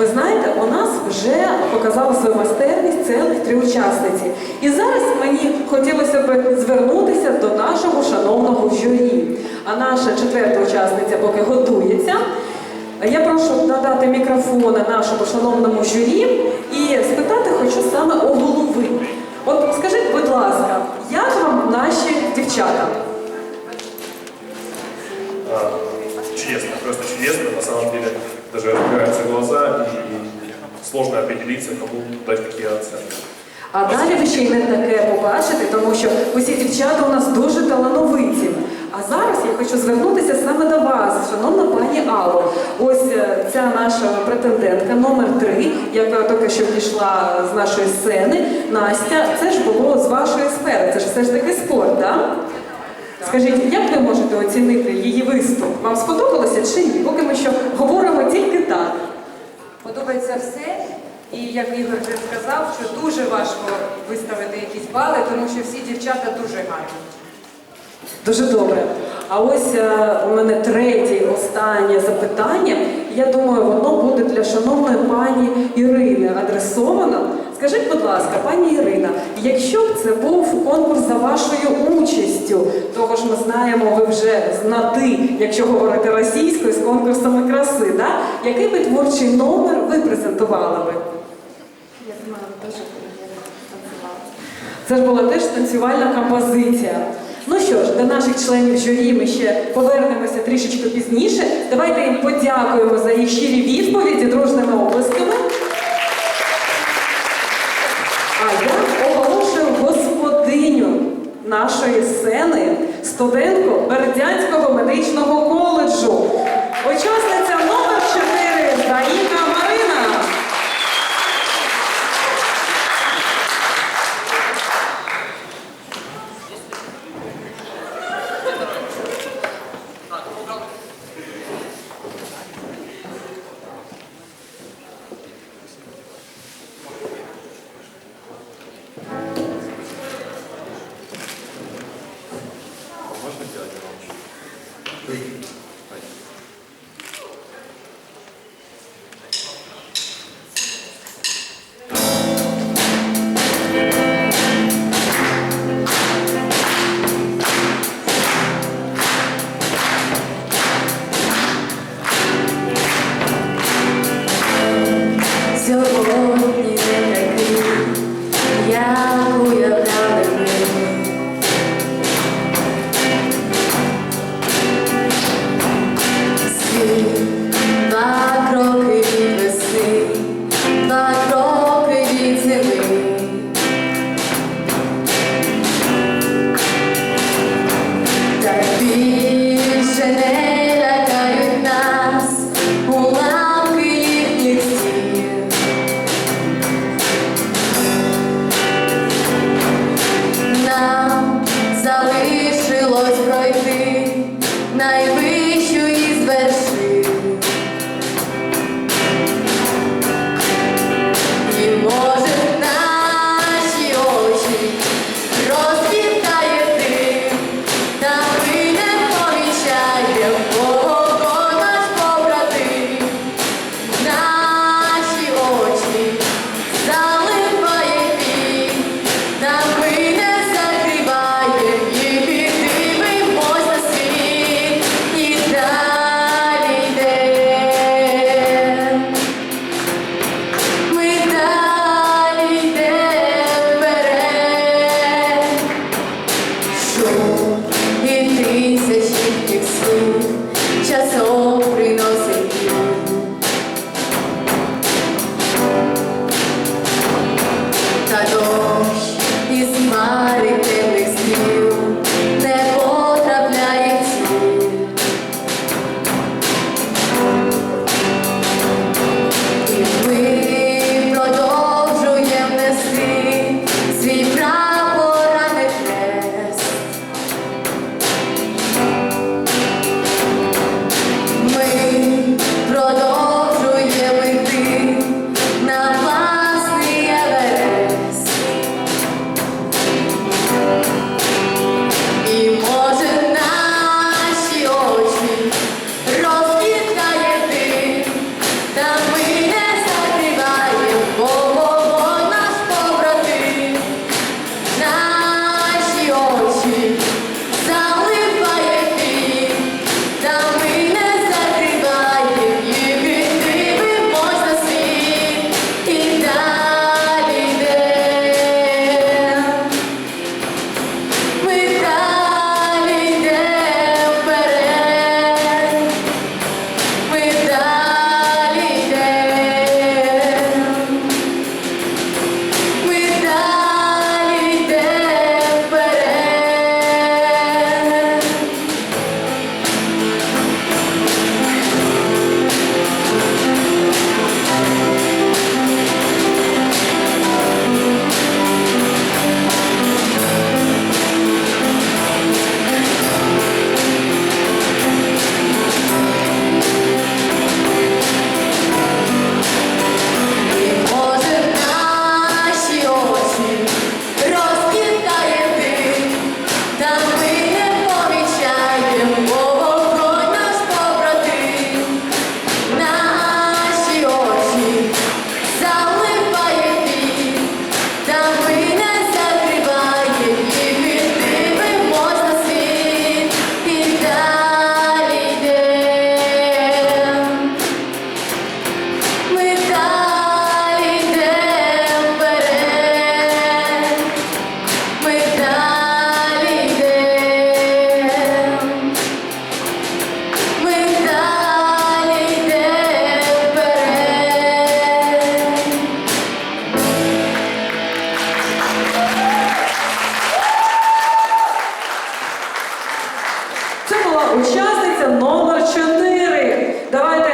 Ви знаєте, у нас вже показала свою майстерність цілих три учасниці. І зараз мені хотілося б звернутися до нашого шановного журі. А наша четверта учасниця поки готується. Я прошу надати мікрофон нашому шановному журі і спитати хочу саме у голови. От скажіть, будь ласка, як вам наші дівчата? Чудесно, просто чудесно. На самом деле даже разбираются глаза и, сложно определиться, кому дать какие оценки. А далі ви ще й не таке побачите, тому що усі дівчата у нас дуже талановиті. А зараз я хочу звернутися саме до вас, шановна пані Алло. Ось е, ця наша претендентка номер 3 яка тільки що пішла з нашої сцени, Настя, це ж було з вашої сфери, це ж все ж таки спорт, так? Скажіть, як ви можете оцінити її виступ? Вам сподобалося чи ні? Поки ми що говоримо тільки так. Подобається все. І як Ігор вже сказав, що дуже важко виставити якісь бали, тому що всі дівчата дуже гарні. Дуже добре. А ось е, у мене третє останнє запитання. Я думаю, воно буде для шановної пані Ірини адресовано. Скажіть, будь ласка, пані Ірина, якщо б це був конкурс за вашою участю, того ж ми знаємо, ви вже знати, якщо говорити російською, з конкурсами краси, да? який би творчий номер ви презентували би? Я знаю, теж. Це ж була теж танцювальна композиція. Ну що ж, до наших членів журі ми ще повернемося трішечки пізніше. Давайте їм подякуємо за їх щирі відповіді дружними оплесками. А я оголошую господиню нашої сцени, студентку Бердянського медичного коледжу, учасницю Thank you.